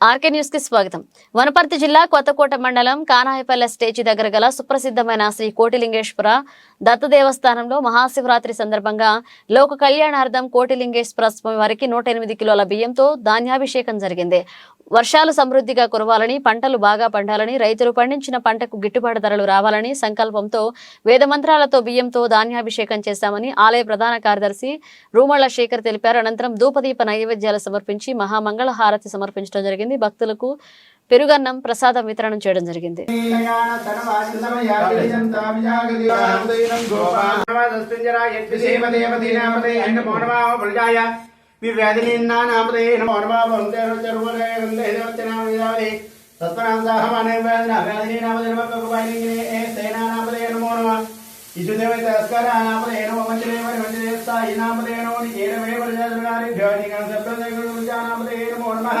RK న్యూస్కి స్వాగతం. వనపర్తి జిల్లా కొత్తకోట మండలం కానాయపల్లె స్టేజి దగ్గర గల సుప్రసిద్ధమైన శ్రీ కోటిలింగేశ్వర దత్త దేవస్థానంలో మహాశివరాత్రి సందర్భంగా లోక కళ్యాణార్థం కోటిలింగేశ్వర స్వామి వారికి నూట ఎనిమిది కిలోల బియ్యంతో ధాన్యాభిషేకం జరిగింది. వర్షాలు సమృద్ధిగా కురవాలని పంటలు బాగా పండాలని రైతులు పండించిన పంటకు గిట్టుబాటు ధరలు రావాలని సంకల్పంతో వేదమంత్రాలతో బియ్యంతో ధాన్యాభిషేకం చేశామని ఆలయ ప్రధాన కార్యదర్శి రూమళ్ళ శేఖర్ తెలిపారు అనంతరం ధూపదీప నైవేద్యాలు సమర్పించి మహామంగళ హారతి సమర్పించడం జరిగింది భక్తులకు పెరుగన్నం ప్రసాదం వితరణం చేయడం జరిగింది వివ్యాధినిన్నానామృతే నమో నమః వందే చర్వరే వందే దేవతనామేదావే తత్పరాంసాహమనే వేదన వ్యాధినామృతే నమః కకుపాయినింగే ఏ సేనానామృతే నమో నమః ఇజుదేవ తస్కరానామృతే నమో మంజలే మంజలే సాయి నామృతే నమో నిజేరవే వరజాదురారి భ్యోనిగా సప్రదేగురు జానామృతే నమో నమః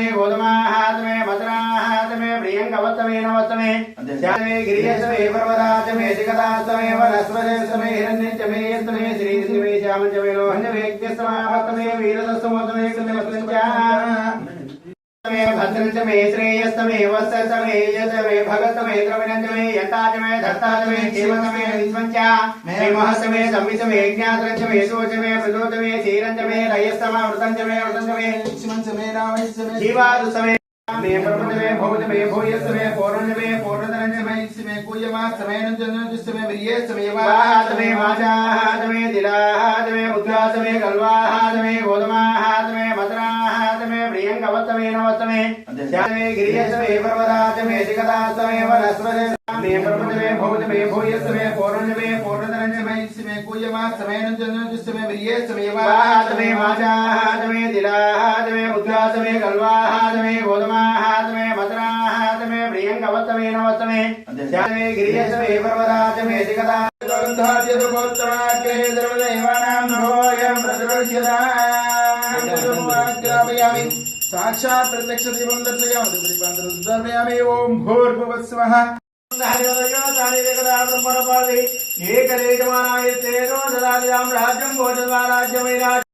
దిలాహాతమే ముద్రాతమే కల్వాహాతమే గోధుమాహాతమే మధురాహాతమే ప్రియంకవత్తమే నవత్తమే శాతమే గిరియస్తమే పర్వతాతమే దిగదాస్తమే వనస్పదేస్తమే హిరణ్యచమే యస్తమే శ్రీస్తమే శ్యామంచమే లోహంచమే యజ్ఞస్తమావత్తమే వీరదస్తమోత్తమే కృతమస్తంచా మే భద్రం చ మే శ్రేయస్తమే వత్సమే యజమే భగతమే ద్రవిణంచమే యతాచమే దత్తాచమే జీవతమే విశ్వంచ మే మహస్తమే సంవితమే జ్ఞాత్రంచమే శోచమే ప్రచోదమే క్షీరంచమే రయస్తమ వృతంచమే వృతంచమే జీవాదుసమే మే ప్రపంచమే భౌతమే భూయస్తమే పూర్ణమే పూర్ణధనంచమే ఇష్టమే కూయమాస్తమే నంజనజుస్తమే ప్రియస్తమే వాహాతమే వాచాహాతమే దిలాహాతమే ముద్రాతమే కల్వాహాతమే గోధుమాహాతమే మధురాహాతమే ప్రియంకవత్తమే నవత్తమే శాతమే గిరియస్తమే పర్వతాతమే దిగదాస్తమే వనస్పదే మే ప్రపంచమే భౌతమే భూయస్తమే పూర్ణమే పూర్ణధనంచమే ఇష్టమే కూయమాస్తమే నంజనజుస్తమే ప్రియస్తమే వాహాతమే వాచాహాతమే దిలాహాతమే ముద్రాతమే కల్వాహాతమే గోధుమాహాతమే మధురాహాతమే ప్రియంకవత్తమే నవత్తమే శాతమే साक्षात् प्रत्यक्षदीपं दर्शयामि दीपान्तरं दर्शयामि ओम भूर्भुवस्व एकलेकमानाय तेजो ददायां राज्यं